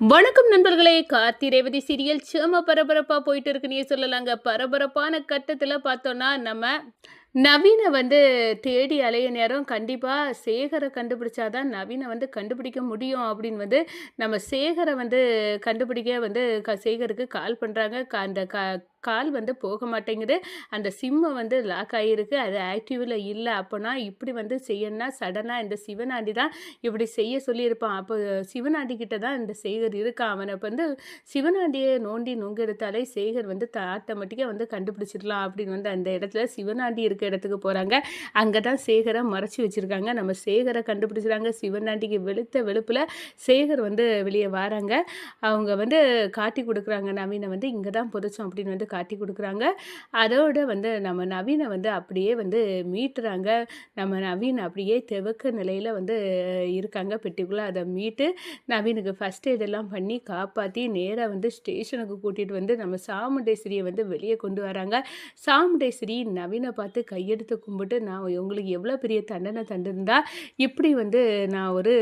வணக்கம் நண்பர்களே. கார்த்தி ரேவதி சீரியல் சேம பரபரப்பாக போயிட்டு இருக்குன்னே சொல்லலாங்க. பரபரப்பான கட்டத்தில் பார்த்தோன்னா நம்ம நவீனை வந்து தேடி அலைய நேரம் கண்டிப்பாக சேகரை கண்டுபிடிச்சாதான் நவீனை வந்து கண்டுபிடிக்க முடியும் அப்படின்னு வந்து நம்ம சேகரை வந்து கண்டுபிடிக்க வந்து க சேகருக்கு கால் பண்ணுறாங்க க அந்த க கால் வந்து போக மாட்டேங்குது. அந்த சிம்மை வந்து லாக் ஆகியிருக்கு. அது ஆக்டிவில் இல்லை அப்போனா இப்படி வந்து செய்யணும்னா சடனாக இந்த சிவனாண்டி தான் இப்படி செய்ய சொல்லியிருப்பான். அப்போ சிவனாண்டி கிட்ட தான் இந்த சேகர் இருக்கான் அவனை இப்போ வந்து சிவனாண்டியை நோண்டி நொங்கு எடுத்தாலே சேகர் வந்து ஆட்டோமேட்டிக்காக வந்து கண்டுபிடிச்சிடலாம் அப்படின்னு வந்து அந்த இடத்துல சிவனாண்டி இருக்க இடத்துக்கு போகிறாங்க அங்கே தான் சேகரை மறைச்சி வச்சுருக்காங்க. நம்ம சேகரை கண்டுபிடிச்சிடாங்க சிவனாண்டிக்கு வெளுத்த வெளுப்பில் சேகர் வந்து வெளியே வராங்க. அவங்க வந்து காட்டி கொடுக்குறாங்க. நவீனை வந்து இங்கே தான் புதைச்சோம் அப்படின்னு வந்து காட்டி கொடுக்குறாங்க. அதோட வந்து நம்ம நவீனை வந்து அப்படியே வந்து மீட்டுறாங்க. நம்ம நவீன் அப்படியே தெவக்க நிலையில் வந்து இருக்காங்க. பெட்டிக்குள்ளே அதை மீட்டு நவீனுக்கு ஃபஸ்ட் எய்டெல்லாம் பண்ணி காப்பாற்றி நேராக வந்து ஸ்டேஷனுக்கு கூட்டிகிட்டு வந்து நம்ம சாமுண்டேஸ்வரியை வந்து வெளியே கொண்டு வராங்க. சாமுண்டேஸ்வரி நவீனை பார்த்து கையெடுத்து கும்பிட்டு நான் உங்களுக்கு எவ்வளோ பெரிய தண்டனை தந்திருந்தா இப்படி வந்து நான் ஒரு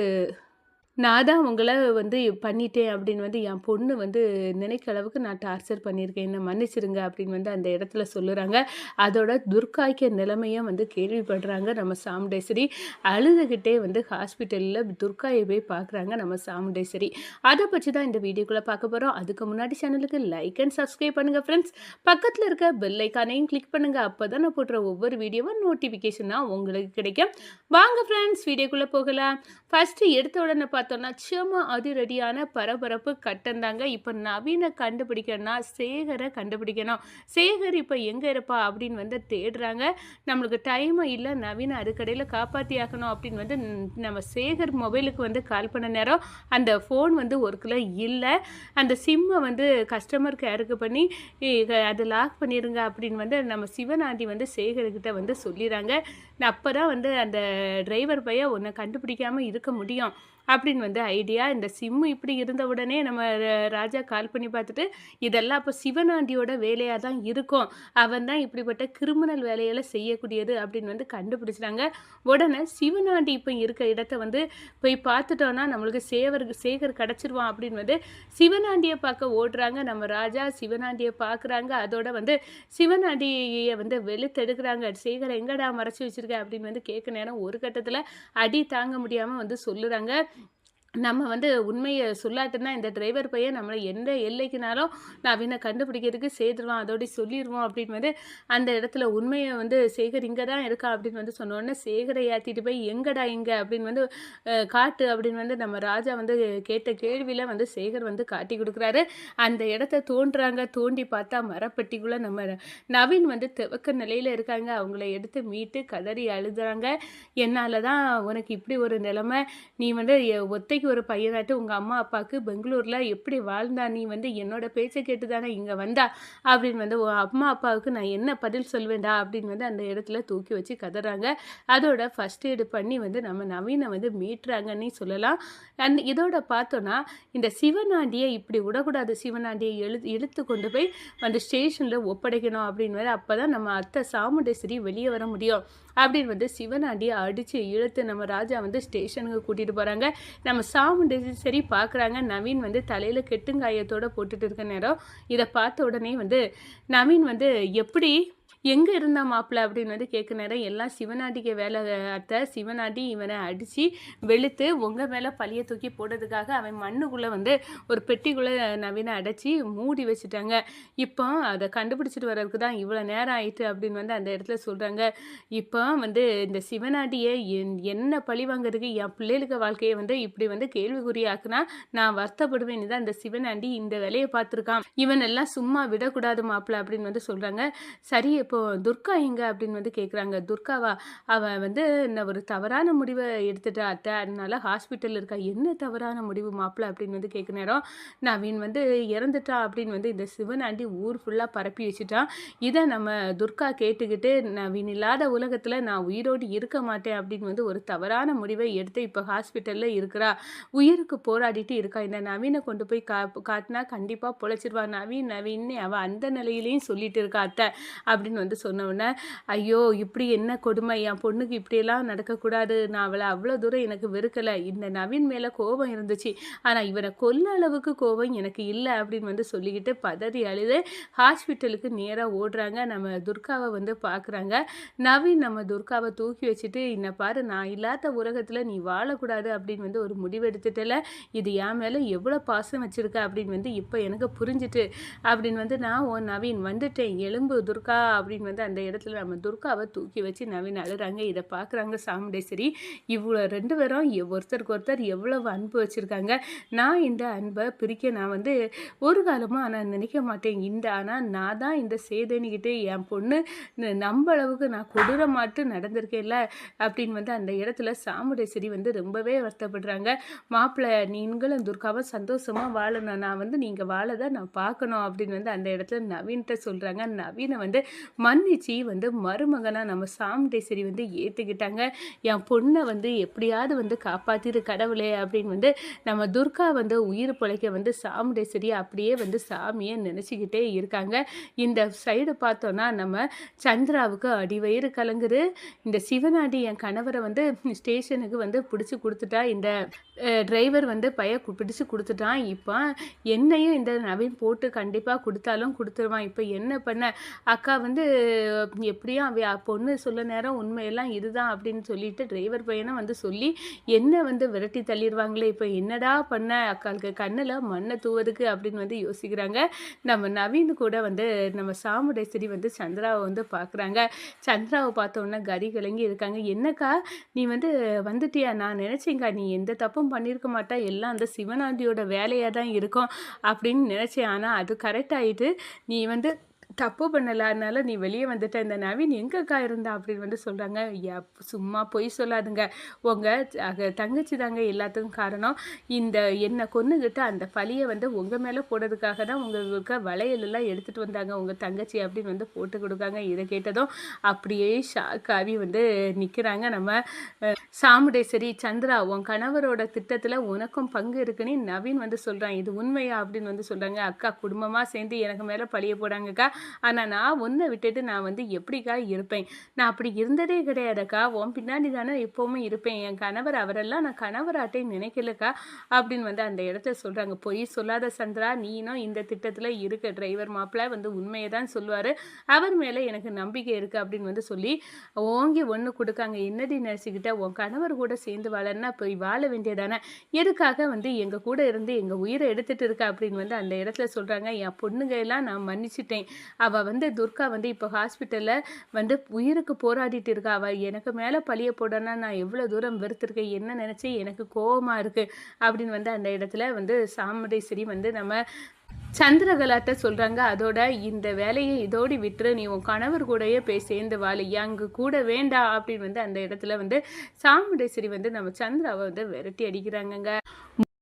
நான் தான் உங்களை வந்து பண்ணிட்டேன் அப்படின்னு வந்து என் பொண்ணு வந்து நினைக்க அளவுக்கு நான் டார்ச்சர் பண்ணியிருக்கேன். என்ன மன்னிச்சிருங்க அப்படின்னு வந்து அந்த இடத்துல சொல்லுறாங்க. அதோட துர்காய்க்க நிலைமையும் வந்து கேள்விப்படுறாங்க. நம்ம சாமுண்டேஸ்வரி அழுதுகிட்டே வந்து ஹாஸ்பிட்டலில் துர்காயை போய் பார்க்குறாங்க நம்ம சாமுண்டேஸ்வரி. அதை பற்றி தான் இந்த வீடியோக்குள்ளே பார்க்க போகிறோம் அதுக்கு முன்னாடி சேனலுக்கு லைக் அண்ட் சப்ஸ்கிரைப் பண்ணுங்கள் ஃப்ரெண்ட்ஸ் பக்கத்தில் இருக்க பெல் ஐக்கானையும் கிளிக் பண்ணுங்கள் அப்போ தான் நான் போடுற ஒவ்வொரு வீடியோவும் நோட்டிஃபிகேஷனாக உங்களுக்கு கிடைக்கும். வாங்க ஃப்ரெண்ட்ஸ் வீடியோக்குள்ளே போகலாம். ஃபஸ்ட்டு எடுத்த உடனே பார்த்தோம்னா சும்மா அதிரடியான பரபரப்பு கட்டம் தாங்க இப்போ நவீனை கண்டுபிடிக்கணும்னா சேகரை கண்டுபிடிக்கணும். சேகர் இப்போ எங்கே இருப்பா அப்படின்னு வந்து தேடுறாங்க. நம்மளுக்கு டைமும் இல்லை நவீன அதுக்கடையில் காப்பாற்றி ஆகணும் அப்படின்னு வந்து நம்ம சேகர் மொபைலுக்கு வந்து கால் பண்ண நேரம் அந்த ஃபோன் வந்து ஒர்க்கில் இல்லை. அந்த சிம்மை வந்து கஸ்டமர் கேருக்கு பண்ணி அதை லாக் பண்ணிடுங்க அப்படின்னு வந்து நம்ம சிவனாண்டி வந்து சேகர்கிட்ட வந்து சொல்லிடுறாங்க அப்போ தான் வந்து அந்த டிரைவர் பையன் உன்னை கண்டுபிடிக்காமல் இருக்க முடியும். அப்படின்னு வந்து ஐடியா இந்த சிம்மு இப்படி இருந்த உடனே நம்ம ராஜா கால் பண்ணி பார்த்துட்டு இதெல்லாம் அப்போ சிவனாண்டியோட வேலையாக தான் இருக்கும். அவன் தான் இப்படிப்பட்ட கிரிமினல் வேலையெல்லாம் செய்யக்கூடியது. அப்படின்னு வந்து கண்டுபிடிச்சிட்டாங்க. உடனே சிவனாண்டி இப்போ இருக்க இடத்த வந்து போய் பார்த்துட்டோன்னா நம்மளுக்கு சேவர் சேகர் கிடச்சிருவான் அப்படின்னு வந்து சிவனாண்டியை பார்க்க ஓடுறாங்க. நம்ம ராஜா சிவனாண்டியை பார்க்குறாங்க. அதோட வந்து சிவனாண்டியை வந்து வெளுத்தெடுக்கிறாங்க. சேகரை எங்கடா மறைச்சி வச்சுருக்க? அப்படின்னு வந்து கேட்க நேரம் ஒரு கட்டத்தில் அடி தாங்க முடியாமல் வந்து சொல்லுறாங்க. நம்ம வந்து உண்மையை சொல்லாட்டுன்னா இந்த டிரைவர் பையன் நம்மளை எந்த எல்லைக்குனாலும் நவீனை கண்டுபிடிக்கிறதுக்கு சேர்த்துருவான் அதோடய சொல்லிடுவோம் அப்படின்னு வந்து அந்த இடத்துல உண்மையை வந்து சேகர் இங்கே தான் இருக்கா அப்படின்னு வந்து சொன்னோடனே சேகரை ஏற்றிட்டு போய் எங்கடா இங்கே அப்படின்னு வந்து காட்டு அப்படின்னு வந்து நம்ம ராஜா வந்து கேட்ட கேள்வியில் வந்து சேகர் வந்து காட்டி கொடுக்குறாரு. அந்த இடத்த தோன்றுறாங்க தோண்டி பார்த்தா மரப்பெட்டிக்குள்ளே நம்ம நவீன் வந்து துவக்க நிலையில் இருக்காங்க. அவங்கள எடுத்து மீட்டு கதறி அழுதுறாங்க என்னால் தான் உனக்கு இப்படி ஒரு நிலைமை நீ வந்து ஒத்தைக்கு ஒரு பையனாட்டு உங்கள் அம்மா அப்பாவுக்கு பெங்களூரில் எப்படி வாழ்ந்தா? நீ வந்து என்னோட பேச்சை கேட்டு தானே இங்கே வந்தா? அப்படின்னு வந்து அம்மா அப்பாவுக்கு நான் என்ன பதில் சொல்வேண்டா அப்படின்னு வந்து அந்த இடத்துல தூக்கி வச்சு கதறாங்க. அதோட ஃபஸ்ட் எய்டு பண்ணி வந்து நம்ம நவீனை வந்து மீட்டுறாங்கன்னு சொல்லலாம். அந் இதோட பார்த்தோன்னா இந்த சிவனாண்டியை இப்படி விடக்கூடாது சிவனாண்டியை எழு இழுத்து கொண்டு போய் அந்த ஸ்டேஷனில் ஒப்படைக்கணும் அப்படின்னு அப்போ தான் நம்ம அத்தை சாமுண்டேஸ்வரி வெளியே வர முடியும். அப்படின்னு வந்து சிவனாண்டியை அடித்து இழுத்து நம்ம ராஜா வந்து ஸ்டேஷனுக்கு கூட்டிகிட்டு போகிறாங்க நம்ம சாமுண்டேஸ்வரி பார்க்குறாங்க நவீன் வந்து தலையில் கெட்டுங்காயத்தோடு போட்டுட்டு இருக்க நேரம். இதை பார்த்த உடனே வந்து நவீன் வந்து எப்படி எங்கே இருந்தா மாப்பிள்ள அப்படின்னு வந்து கேட்க நேரம் எல்லாம் சிவநாட்டிக்கு வேலை அத்தை சிவநாட்டி இவனை அடித்து வெளுத்து உங்கள் மேலே பழிய தூக்கி போடுறதுக்காக அவன் மண்ணுக்குள்ளே வந்து ஒரு பெட்டிக்குள்ளே நவீனை அடைச்சி மூடி வச்சுட்டாங்க. இப்போ அதை கண்டுபிடிச்சிட்டு வர்றதுக்கு தான் இவ்வளோ நேரம் ஆயிட்டு அப்படின்னு வந்து அந்த இடத்துல சொல்கிறாங்க இப்போ வந்து இந்த சிவநாட்டியை என்ன பழி வாங்குறதுக்கு என் பிள்ளைகளுக்கு வாழ்க்கையை வந்து இப்படி வந்து கேள்விக்குறியாக்குனா நான் வருத்தப்படுவேன். தான் இந்த சிவனாண்டி இந்த வேலையை பார்த்துருக்கான். இவன் எல்லாம் சும்மா விடக்கூடாது மாப்பிள்ள அப்படின்னு வந்து சொல்கிறாங்க சரி இப்போ இப்போது துர்கா எங்க? அப்படின்னு வந்து கேட்குறாங்க துர்காவா அவன் வந்து என்ன ஒரு தவறான முடிவை எடுத்துட்டா அத்தை. அதனால ஹாஸ்பிட்டலில் இருக்கா? என்ன தவறான முடிவு மாப்பிள்ள அப்படின்னு வந்து கேட்க நேரம் நவீன் வந்து இறந்துட்டா அப்படின்னு வந்து இந்த சிவனாண்டி ஊர் ஃபுல்லாக பரப்பி வச்சுட்டான். இதை நம்ம துர்கா கேட்டுக்கிட்டு நவீன் இல்லாத உலகத்தில் நான் உயிரோடு இருக்க மாட்டேன் அப்படின்னு வந்து ஒரு தவறான முடிவை எடுத்து இப்போ ஹாஸ்பிட்டலில் இருக்கிறா. உயிருக்கு போராடிட்டு இருக்கா. இந்த நவீனை கொண்டு போய் கா காட்டினா கண்டிப்பாக பொழைச்சிருவா. நவீன் நவீன்னு அவள் அந்த நிலையிலையும் சொல்லிட்டு இருக்கா அத்தை. அப்படின்னு வந்து சொன்ன ஐயோ இப்படி என்ன கொடுமை? என் பொண்ணுக்கு இப்படியெல்லாம் நடக்கக்கூடாது. நான் அவளை அவ்வளோ தூரம் எனக்கு வெறுக்கலை. இந்த நவீன் மேலே கோபம் இருந்துச்சு. ஆனால் இவனை கொல்ல அளவுக்கு கோபம் எனக்கு இல்லை அப்படின்னு வந்து சொல்லிக்கிட்டு பதறி அழுது ஹாஸ்பிட்டலுக்கு நேராக ஓடுறாங்க. நம்ம துர்காவை வந்து பார்க்குறாங்க நவீன் நம்ம துர்காவை தூக்கி வச்சுட்டு என்னை பாரு நான் இல்லாத உலகத்தில் நீ வாழக்கூடாது அப்படின்னு வந்து ஒரு முடிவெடுத்துட்டல. இது என் மேலே எவ்வளோ பாசம் வச்சுருக்க? அப்படின்னு வந்து இப்போ எனக்கு புரிஞ்சுட்டு அப்படின்னு வந்து நான் ஓ நவீன் வந்துட்டேன். எலும்பு துர்கா அப்படின்னு அப்படின்னு வந்து அந்த இடத்துல நம்ம துர்காவை தூக்கி வச்சு நவீன் அழுறாங்க. இதை பார்க்குறாங்க சாமுண்டேஸ்வரி. இவ்வளோ ரெண்டு பேரும் ஒருத்தருக்கு ஒருத்தர் எவ்வளவு அன்பு வச்சுருக்காங்க. நான் இந்த அன்பை பிரிக்க நான் வந்து ஒரு காலமும் ஆனால் நினைக்க மாட்டேன். இந்த ஆனால் நான் தான் இந்த சேதனிக்கிட்டே என் பொண்ணு ந- நம்ப அளவுக்கு நான் கொடூரமாட்டு நடந்திருக்கேன்ல அப்படின்னு வந்து அந்த இடத்துல சாமுண்டேஸ்வரி வந்து ரொம்பவே வருத்தப்படுறாங்க. மாப்பிள்ளை நீங்களும் துர்காவும் சந்தோஷமாக வாழணும். நான் வந்து நீங்கள் வாழதை நான் பார்க்கணும். அப்படின்னு வந்து அந்த இடத்துல நவீன்கிட்ட சொல்கிறாங்க நவீனை வந்து மன்னிச்சு வந்து மருமகனாக நம்ம சாமுண்டேஸ்வரி வந்து ஏற்றுக்கிட்டாங்க என் பொண்ணை வந்து எப்படியாவது வந்து காப்பாற்றிடு கடவுளே அப்படின்னு வந்து நம்ம துர்கா வந்து உயிர் பிழைக்க வந்து சாமுண்டேஸ்வரி அப்படியே வந்து சாமியை நினச்சிக்கிட்டே இருக்காங்க. இந்த சைடு பார்த்தோன்னா நம்ம சந்திராவுக்கு அடிவயிறு கலங்குது. இந்த சிவனாடி என் கணவரை வந்து ஸ்டேஷனுக்கு வந்து பிடிச்சி கொடுத்துட்டா இந்த டிரைவர் வந்து பைய பிடிச்சி கொடுத்துட்டான். இப்போ என்னையும் இந்த நவீன் போட்டு கண்டிப்பாக கொடுத்தாலும் கொடுத்துருவான். இப்போ என்ன பண்ண? அக்கா வந்து எப்படியும் அவ பொண்ணு சொல்ல நேரம் உண்மையெல்லாம் இதுதான் அப்படின்னு சொல்லிட்டு டிரைவர் பையனை வந்து சொல்லி என்ன வந்து விரட்டி தள்ளிடுவாங்களே? இப்போ என்னடா பண்ண? அக்காளுக்கு கண்ணில் மண்ணை தூவதுக்கு அப்படின்னு வந்து யோசிக்கிறாங்க. நம்ம நவீன் கூட வந்து நம்ம சாமுடேஸ்வரி வந்து சந்திராவை வந்து பார்க்குறாங்க சந்திராவை பார்த்தோன்னே கரி கிளங்கி இருக்காங்க. என்னக்கா நீ வந்து வந்துட்டியா? நான் நினச்சேங்க்கா நீ எந்த தப்பும் பண்ணியிருக்க மாட்டா. எல்லாம் அந்த சிவனாண்டியோட வேலையாக தான் இருக்கும் அப்படின்னு நினச்சேன். ஆனால் அது கரெக்ட் ஆகிட்டு நீ வந்து தப்பு பண்ணல அதனால் நீ வெளியே வந்துட்ட இந்த நவீன் எங்கக்கா இருந்தா? அப்படின்னு வந்து சொல்கிறாங்க சும்மா பொய் சொல்லாதுங்க. உங்கள் தங்கச்சி தாங்க எல்லாத்துக்கும் காரணம். இந்த என்னை கொன்னுக்கிட்டு அந்த பழியை வந்து உங்கள் மேலே போடுறதுக்காக தான் உங்களுக்கு வளையலெல்லாம் எடுத்துகிட்டு வந்தாங்க. உங்கள் தங்கச்சி அப்படின்னு வந்து போட்டு கொடுக்காங்க. இதை கேட்டதும் அப்படியே ஷாக்காவி வந்து நிற்கிறாங்க நம்ம சாமுடேஸ்வரி சந்திரா உன் கணவரோட திட்டத்தில் உனக்கும் பங்கு இருக்குன்னு நவீன் வந்து சொல்கிறான் இது உண்மையா? அப்படின்னு வந்து சொல்கிறாங்க அக்கா குடும்பமாக சேர்ந்து எனக்கு மேலே பழிய போடாங்கக்கா. ஆனால் நான் ஒன்றை விட்டுட்டு நான் வந்து எப்படிக்கா இருப்பேன்? நான் அப்படி இருந்ததே கிடையாதுக்கா. உன் பின்னாடி தானே எப்போவுமே இருப்பேன். என் கணவர் அவரெல்லாம் நான் கணவராட்டையும் நினைக்கலக்கா அப்படின்னு வந்து அந்த இடத்துல சொல்கிறாங்க பொய் சொல்லாத சந்திரா நீனும் இந்த திட்டத்தில் இருக்க டிரைவர் மாப்பிள்ள வந்து உண்மையை தான் சொல்லுவார். அவர் மேலே எனக்கு நம்பிக்கை இருக்குது அப்படின்னு வந்து சொல்லி ஓங்கி ஒன்று கொடுக்காங்க. என்னடி நினச்சிக்கிட்ட? உன் கணவர் கூட சேர்ந்து வாழன்னா போய் வாழ வேண்டியதானே? எதுக்காக வந்து எங்கள் கூட இருந்து எங்கள் உயிரை எடுத்துட்டு இருக்கா அப்படின்னு வந்து அந்த இடத்துல சொல்கிறாங்க என் பொண்ணுங்க எல்லாம் நான் மன்னிச்சிட்டேன். அவள் வந்து துர்கா வந்து இப்போ ஹாஸ்பிட்டலில் வந்து உயிருக்கு போராடிட்டு இருக்கா. அவள் எனக்கு மேலே பழிய போடனா நான் எவ்வளோ தூரம் வெறுத்திருக்கேன்? என்ன நினச்சி எனக்கு கோபமாக இருக்குது அப்படின்னு வந்து அந்த இடத்துல வந்து சாமுண்டேஸ்வரி வந்து நம்ம சந்திரகலாட்ட சொல்கிறாங்க அதோட இந்த வேலையை இதோடு விட்டுரு. நீ உன் கணவர் கூடயே போய் சேர்ந்து வாழையா அங்கே கூட வேண்டாம் அப்படின்னு வந்து அந்த இடத்துல வந்து சாமுண்டேஸ்வரி வந்து நம்ம சந்திராவை வந்து விரட்டி அடிக்கிறாங்கங்க.